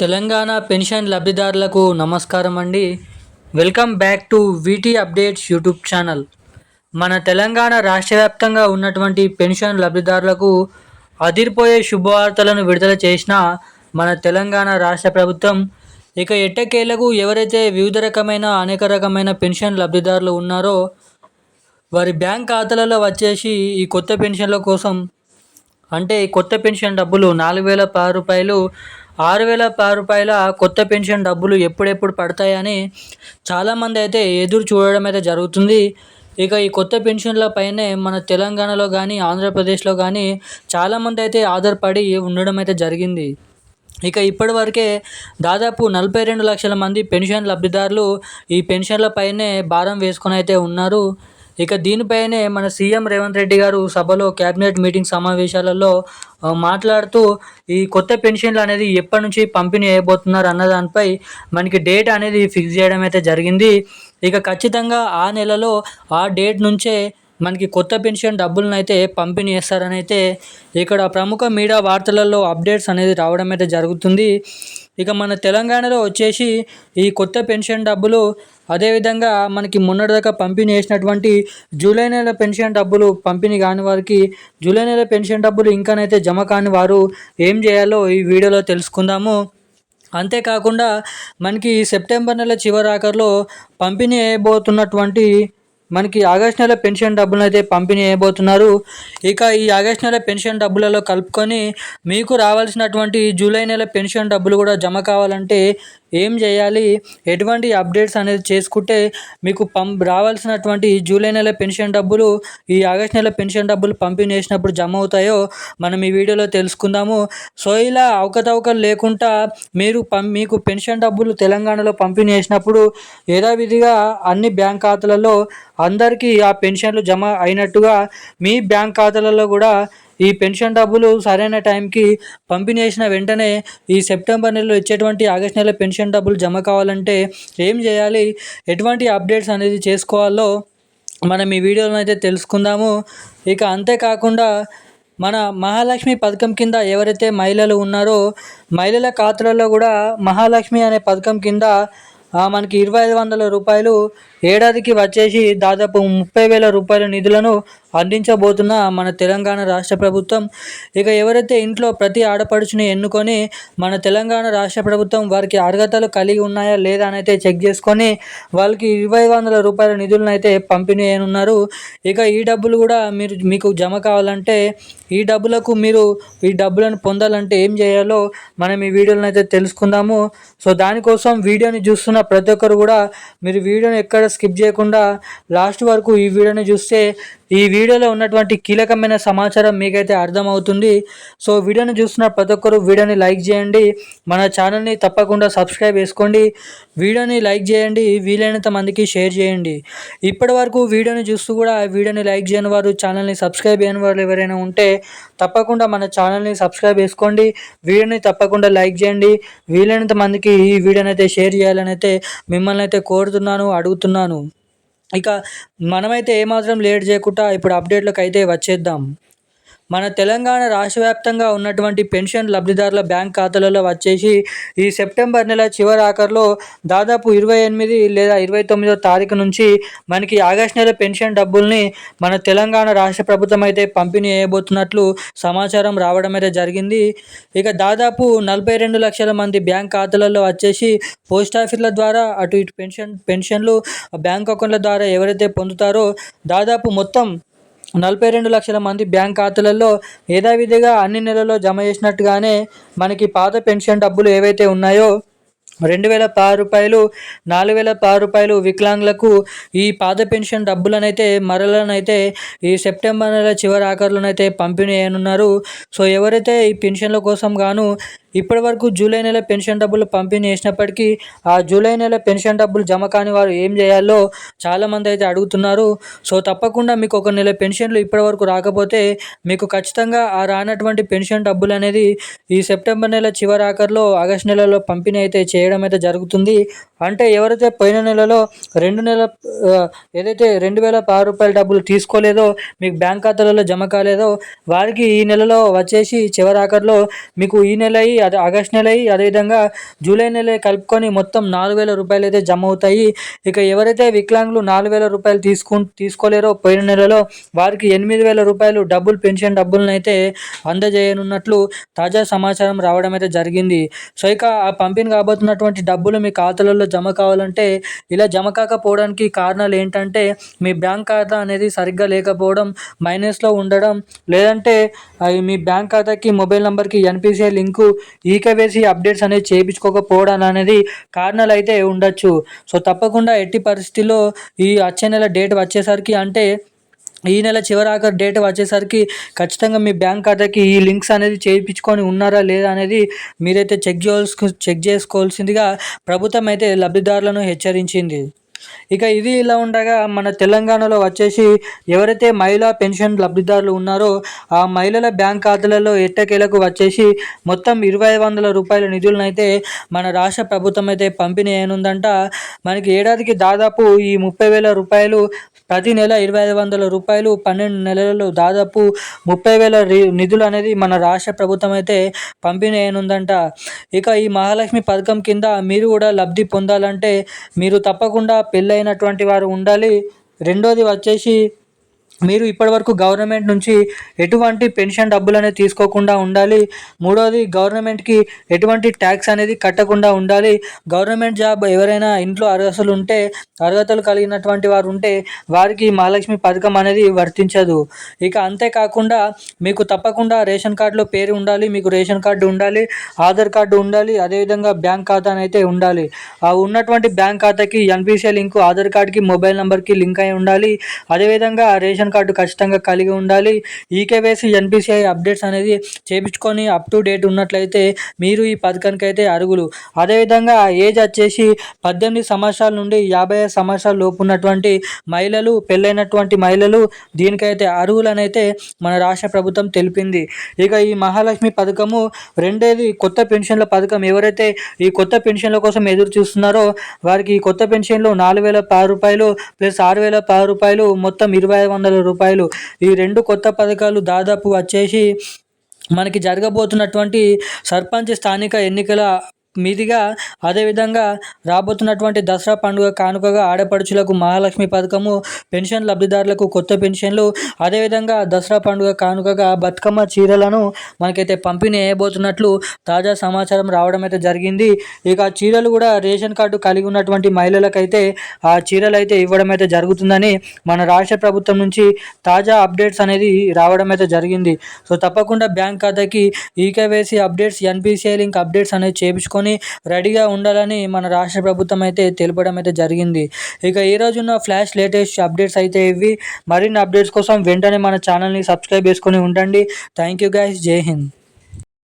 Telangana pension లబ్ధిదారులకు నమస్కారం అండి. Welcome back to VT updates YouTube channel. మన తెలంగాణ రాష్ట్ర వ్యాప్తంగా ఉన్నటువంటి పెన్షన్ లబ్ధిదారులకు అదిరిపోయే శుభవార్తలను విడుదల చేసిన మన తెలంగాణ రాష్ట్ర ప్రభుత్వం ఇక ఎట్టకేలకు ఎవరైతే వివిధ రకమైన అనేక రకమైన పెన్షన్ లబ్ధిదారులు ఉన్నారో వారి బ్యాంక్ ఖాతాలలో వచ్చేసి ఈ కొత్త పెన్షన్ల కోసం అంటే ఈ కొత్త పెన్షన్ డబ్బులు నాలుగు వేల పది రూపాయలు ఆరు వేల పది రూపాయల కొత్త పెన్షన్ డబ్బులు ఎప్పుడెప్పుడు పడతాయని చాలామంది అయితే ఎదురు చూడడం అయితే జరుగుతుంది. ఇక ఈ కొత్త పెన్షన్ల పైనే మన తెలంగాణలో కానీ ఆంధ్రప్రదేశ్లో కానీ చాలామంది అయితే ఆధారపడి ఉండడం అయితే జరిగింది. ఇక ఇప్పటివరకే దాదాపు నలభై రెండు లక్షల మంది పెన్షన్ లబ్ధిదారులు ఈ పెన్షన్ల పైనే భారం వేసుకొని అయితే ఉన్నారు. ఇక దీనిపైనే మన సీఎం రేవంత్ రెడ్డి గారు సభలో కేబినెట్ మీటింగ్ సమావేశాలలో మాట్లాడుతూ ఈ కొత్త పెన్షన్లు అనేది ఎప్పటి నుంచి పంపిణీ చేయబోతున్నారు అన్న దానిపై మనకి డేట్ అనేది ఫిక్స్ చేయడం అయితే జరిగింది. ఇక ఖచ్చితంగా ఆ నెలలో ఆ డేట్ నుంచే మనకి కొత్త పెన్షన్ డబ్బులను అయితే పంపిణీ చేస్తారని అయితే ఇక్కడ ప్రముఖ మీడియా వార్తలలో అప్డేట్స్ అనేది రావడం అయితే జరుగుతుంది. ఇక మన తెలంగాణలో వచ్చేసి ఈ కొత్త పెన్షన్ డబ్బులు అదేవిధంగా మనకి మొన్నటిదాకా పంపిణీ చేసినటువంటి జూలై నెల పెన్షన్ డబ్బులు పంపిణీ కాని వారికి జూలై నెల పెన్షన్ డబ్బులు ఇంకానైతే జమ కాని వారు ఏం చేయాలో ఈ వీడియోలో తెలుసుకుందాము. అంతేకాకుండా మనకి సెప్టెంబర్ నెల చివరి ఆఖరిలో పంపిణీ వేయబోతున్నటువంటి మనకి ఆగస్ట్ నెల పెన్షన్ డబ్బులను అయితే పంపిణీ చేయబోతున్నారు. ఇక ఈ ఆగస్ట్ నెల పెన్షన్ డబ్బులలో కలుపుకొని మీకు రావాల్సినటువంటి జూలై నెల పెన్షన్ డబ్బులు కూడా జమ కావాలంటే ఏం చేయాలి? ఎటువంటి అప్డేట్స్ అనేది చేసుకుంటే మీకు పం రావాల్సినటువంటి జూలై నెల పెన్షన్ డబ్బులు ఈ ఆగస్ట్ నెల పెన్షన్ డబ్బులు పంపిణీ చేసినప్పుడు జమ అవుతాయో మనం ఈ వీడియోలో తెలుసుకుందాము. సో ఇలా అవకతవకలు లేకుండా మీరు పం మీకు పెన్షన్ డబ్బులు తెలంగాణలో పంపిణీ చేసినప్పుడు యథావిధిగా అన్ని బ్యాంక్ ఖాతాలలో అందరికీ ఆ పెన్షన్లు జమ అయినట్టుగా మీ బ్యాంక్ ఖాతాలలో కూడా ఈ పెన్షన్ డబ్బులు సరైన టైంకి పంపిణీ చేసిన వెంటనే ఈ సెప్టెంబర్ నెలలో ఇచ్చేటువంటి ఆగస్ట్ నెల పెన్షన్ డబ్బులు జమ కావాలంటే ఏం చేయాలి? ఎటువంటి అప్డేట్స్ అనేది చేసుకోవాలో మనం ఈ వీడియోలో అయితే తెలుసుకుందాము. ఇక అంతేకాకుండా మన మహాలక్ష్మి పథకం కింద ఎవరైతే మహిళలు ఉన్నారో మహిళల ఖాతాలలో కూడా మహాలక్ష్మి అనే పథకం కింద మనకి ఇరవై ఐదు వందల రూపాయలు ఏడాదికి వచ్చేసి దాదాపు ముప్పై వేల రూపాయల నిధులను అందించబోతున్న మన తెలంగాణ రాష్ట్ర ప్రభుత్వం. ఇక ఎవరైతే ఇంట్లో ప్రతి ఆడపడుచుని ఎన్నుకొని మన తెలంగాణ రాష్ట్ర ప్రభుత్వం వారికి అర్హతలు కలిగి ఉన్నాయా లేదా అని అయితే చెక్ చేసుకొని వాళ్ళకి ఇరవై వందల రూపాయల నిధులను అయితే పంపిణీ ఉన్నారు ఇక ఈ డబ్బులు కూడా మీరు మీకు జమ కావాలంటే ఈ డబ్బులకు మీరు ఈ డబ్బులను పొందాలంటే ఏం చేయాలో మనం ఈ వీడియోలను అయితే తెలుసుకుందాము. సో దానికోసం వీడియోని చూస్తున్న ప్రతి ఒక్కరు కూడా మీరు వీడియోని ఎక్కడ స్కిప్ చేయకుండా లాస్ట్ వరకు ఈ వీడియోని చూస్తే ఈ వీడియోలో ఉన్నటువంటి కీలకమైన సమాచారం మీకైతే అర్థమవుతుంది. సో వీడియోని చూస్తున్న ప్రతి ఒక్కరు వీడియోని లైక్ చేయండి. మన ఛానల్ని తప్పకుండా సబ్స్క్రైబ్ చేసుకోండి. వీడియోని లైక్ చేయండి. వీలైనంత మందికి షేర్ చేయండి. ఇప్పటి వరకు వీడియోని చూస్తూ కూడా వీడియోని లైక్ చేయని వారు ఛానల్ని సబ్స్క్రైబ్ చేయని వారు ఎవరైనా ఉంటే తప్పకుండా మన ఛానల్ని సబ్స్క్రైబ్ చేసుకోండి. వీడియోని తప్పకుండా లైక్ చేయండి. వీలైనంత మందికి ఈ వీడియోని అయితే షేర్ చేయాలని అయితే మిమ్మల్ని అయితే కోరుతున్నాను అడుగుతున్నాను. ఇక మనమైతే ఏమాత్రం లేట్ చేయకుండా ఇప్పుడు అప్డేట్లకు అయితే వచ్చేద్దాం. మన తెలంగాణ రాష్ట్ర వ్యాప్తంగా ఉన్నటువంటి పెన్షన్ లబ్ధిదారుల బ్యాంక్ ఖాతాలలో వచ్చేసి ఈ సెప్టెంబర్ నెల చివరి ఆఖరిలో దాదాపు ఇరవై ఎనిమిది లేదా ఇరవై తొమ్మిదో తారీఖు నుంచి మనకి ఆగస్ట్ నెల పెన్షన్ డబ్బుల్ని మన తెలంగాణ రాష్ట్ర ప్రభుత్వం అయితే పంపిణీ చేయబోతున్నట్లు సమాచారం రావడం అయితే జరిగింది. ఇక దాదాపు నలభై రెండు లక్షల మంది బ్యాంక్ ఖాతాలలో వచ్చేసి పోస్ట్ ఆఫీసుల ద్వారా అటు ఇటు పెన్షన్ పెన్షన్లు బ్యాంక్ అకౌంట్ల ద్వారా ఎవరైతే పొందుతారో దాదాపు మొత్తం నలభై రెండు లక్షల మంది బ్యాంక్ ఖాతాలలో యథావిధిగా అన్ని నెలల్లో జమ చేసినట్టుగానే మనకి పాత పెన్షన్ డబ్బులు ఏవైతే ఉన్నాయో రెండు వేల పది రూపాయలు నాలుగు వేల పది రూపాయలు వికలాంగులకు ఈ పాత పెన్షన్ డబ్బులనైతే మరలనైతే ఈ సెప్టెంబర్ నెల చివరి ఆఖరులోనైతే పంపిణీ చేయనున్నారు. సో ఎవరైతే ఈ పెన్షన్ల కోసం గాను ఇప్పటి వరకు జూలై నెల పెన్షన్ డబ్బులు పంపిణీ చేసినప్పటికీ ఆ జూలై నెల పెన్షన్ డబ్బులు జమ కాని వారు ఏం చేయాలో చాలామంది అయితే అడుగుతున్నారు. సో తప్పకుండా మీకు ఒక నెల పెన్షన్లు ఇప్పటి వరకు రాకపోతే మీకు ఖచ్చితంగా ఆ రానటువంటి పెన్షన్ డబ్బులు అనేది ఈ సెప్టెంబర్ నెల చివరి ఆఖరిలో ఆగస్ట్ నెలలో పంపిణీ అయితే చేయడం అయితే జరుగుతుంది. అంటే ఎవరైతే పోయిన నెలలో రెండు నెలల ఏదైతే రెండు వేల పది రూపాయల డబ్బులు తీసుకోలేదో మీకు బ్యాంక్ ఖాతాలలో జమ కాలేదో వారికి ఈ నెలలో వచ్చేసి చివరి ఆఖరిలో మీకు ఈ నెల అయ్యి అదే ఆగస్ట్ నెల అయ్యి అదేవిధంగా జూలై నెల కలుపుకొని మొత్తం నాలుగు వేల రూపాయలు అయితే జమ అవుతాయి. ఇక ఎవరైతే వికలాంగులు నాలుగు వేల రూపాయలు తీసుకు తీసుకోలేరో పోయిన నెలలో వారికి ఎనిమిది వేల రూపాయలు డబ్బులు పెన్షన్ డబ్బులను అయితే అందజేయనున్నట్లు తాజా సమాచారం రావడం అయితే జరిగింది. సో ఇక ఆ పంపిణీ కాబోతున్నటువంటి డబ్బులు మీ ఖాతాలలో జమ కావాలంటే ఇలా జమ కాకపోవడానికి కారణాలు ఏంటంటే మీ బ్యాంక్ ఖాతా అనేది సరిగ్గా లేకపోవడం మైనస్లో ఉండడం లేదంటే అవి మీ బ్యాంక్ ఖాతాకి మొబైల్ నెంబర్కి ఎన్పిసిఐ లింకు ఈకేవైసీ అప్డేట్స్ అనేది చేయించుకోకపోవడం అనేది కారణాలు అయితే ఉండొచ్చు. సో తప్పకుండా ఎట్టి పరిస్థితిలో ఈ వచ్చే నెల డేట్ వచ్చేసరికి అంటే ఈ నెల చివరాఖరు డేట్ వచ్చేసరికి ఖచ్చితంగా మీ బ్యాంక్ ఖాతాకి ఈ లింక్స్ అనేది చేయించుకొని ఉన్నారా లేదా అనేది మీరైతే చెక్ చేసుకో చెక్ చేసుకోవాల్సిందిగా ప్రభుత్వం అయితే లబ్ధిదారులను హెచ్చరించింది. ఇక ఇది ఇలా ఉండగా మన తెలంగాణలో వచ్చేసి ఎవరైతే మహిళా పెన్షన్ లబ్ధిదారులు ఉన్నారో ఆ మహిళల బ్యాంక్ ఖాతాలలో ఎట్టకేలకు వచ్చేసి మొత్తం ఇరవై వందల రూపాయల నిధులనైతే మన రాష్ట్ర ప్రభుత్వం అయితే పంపిణీ అయినుందంట. మనకి ఏడాదికి దాదాపు ఈ ముప్పై వేల రూపాయలు ప్రతి నెల ఇరవై ఐదు వందల రూపాయలు పన్నెండు నెలలలో దాదాపు ముప్పై వేల రి- నిధులు అనేది మన రాష్ట్ర ప్రభుత్వం అయితే పంపిణీ అయినుందంట. ఇక ఈ మహాలక్ష్మి పథకం కింద మీరు కూడా లబ్ధి పొందాలంటే మీరు తప్పకుండా పెళ్ళైనటువంటి వారు ఉండాలి. రెండోది వచ్చేసి మీరు ఇప్పటివరకు గవర్నమెంట్ నుంచి ఎటువంటి పెన్షన్ డబ్బులు అనేది తీసుకోకుండా ఉండాలి. మూడోది గవర్నమెంట్కి ఎటువంటి ట్యాక్స్ అనేది కట్టకుండా ఉండాలి. గవర్నమెంట్ జాబ్ ఎవరైనా ఇంట్లో అర్హతలు ఉంటే అర్హతలు కలిగినటువంటి వారు ఉంటే వారికి మహాలక్ష్మి పథకం అనేది వర్తించదు. ఇక అంతేకాకుండా మీకు తప్పకుండా రేషన్ కార్డులో పేరు ఉండాలి మీకు రేషన్ కార్డు ఉండాలి ఆధార్ కార్డు ఉండాలి అదేవిధంగా బ్యాంక్ ఖాతా అయితే ఉండాలి. ఆ ఉన్నటువంటి బ్యాంక్ ఖాతాకి ఎన్పిసిఐ లింకు ఆధార్ కార్డుకి మొబైల్ నెంబర్కి లింక్ అయి ఉండాలి. అదేవిధంగా రేషన్ కార్డు ఖచ్చితంగా కలిగి ఉండాలి. ఈకేవైసీ ఎన్పిసిఐ అప్డేట్స్ అనేది చేపించుకొని అప్ టు డేట్ ఉన్నట్లయితే మీరు ఈ పథకానికి అయితే అరుగులు అదేవిధంగా ఏజ్ వచ్చేసి పద్దెనిమిది సంవత్సరాల నుండి యాభై ఐదు సంవత్సరాల లోపు ఉన్నటువంటి మహిళలు పెళ్ళైనటువంటి మహిళలు దీనికైతే అర్హులనైతే మన రాష్ట్ర ప్రభుత్వం తెలిపింది. ఇక ఈ మహాలక్ష్మి పథకము రెండేది కొత్త పెన్షన్ల పథకం. ఎవరైతే ఈ కొత్త పెన్షన్ల కోసం ఎదురు చూస్తున్నారో వారికి ఈ కొత్త పెన్షన్లు నాలుగు వేల పది రూపాయలు ప్లస్ ఆరు వేల పది రూపాయలు మొత్తం ఇరవై ఐదు వందల రూపాయలు. ఈ రెండు కొత్త పథకాలు దాదాపు వచ్చేసి మనకి జరగబోతున్నటువంటి సర్పంచ్ స్థానిక ఎన్నికల మీదిగా అదేవిధంగా రాబోతున్నటువంటి దసరా పండుగ కానుకగా ఆడపడుచులకు మహాలక్ష్మి పథకము పెన్షన్ లబ్ధిదారులకు కొత్త పెన్షన్లు అదేవిధంగా దసరా పండుగ కానుకగా బతుకమ్మ చీరలను మనకైతే పంపిణీ చేయబోతున్నట్లు తాజా సమాచారం రావడం అయితే జరిగింది. ఇక చీరలు కూడా రేషన్ కార్డు కలిగి ఉన్నటువంటి మహిళలకైతే ఆ చీరలు అయితే ఇవ్వడం అయితే జరుగుతుందని మన రాష్ట్ర ప్రభుత్వం నుంచి తాజా అప్డేట్స్ అనేది రావడం అయితే జరిగింది. సో తప్పకుండా బ్యాంక్ ఖాతాకి eKYC updates NPCI link updates అనేది తీసుకొని రెడీగా ఉండాలని మన రాష్ట్ర ప్రభుత్వం అయితే తెలపడం అయితే జరిగింది. ఇక ఈ రోజున్న ఫ్లాష్ లేటెస్ట్ అప్డేట్స్ అయితే ఇవి. మరిన్ని అప్డేట్స్ కోసం వెంటనే మన ఛానల్ని సబ్స్క్రైబ్ చేసుకొని ఉండండి. థ్యాంక్ యూ గైస్ జై హింద్.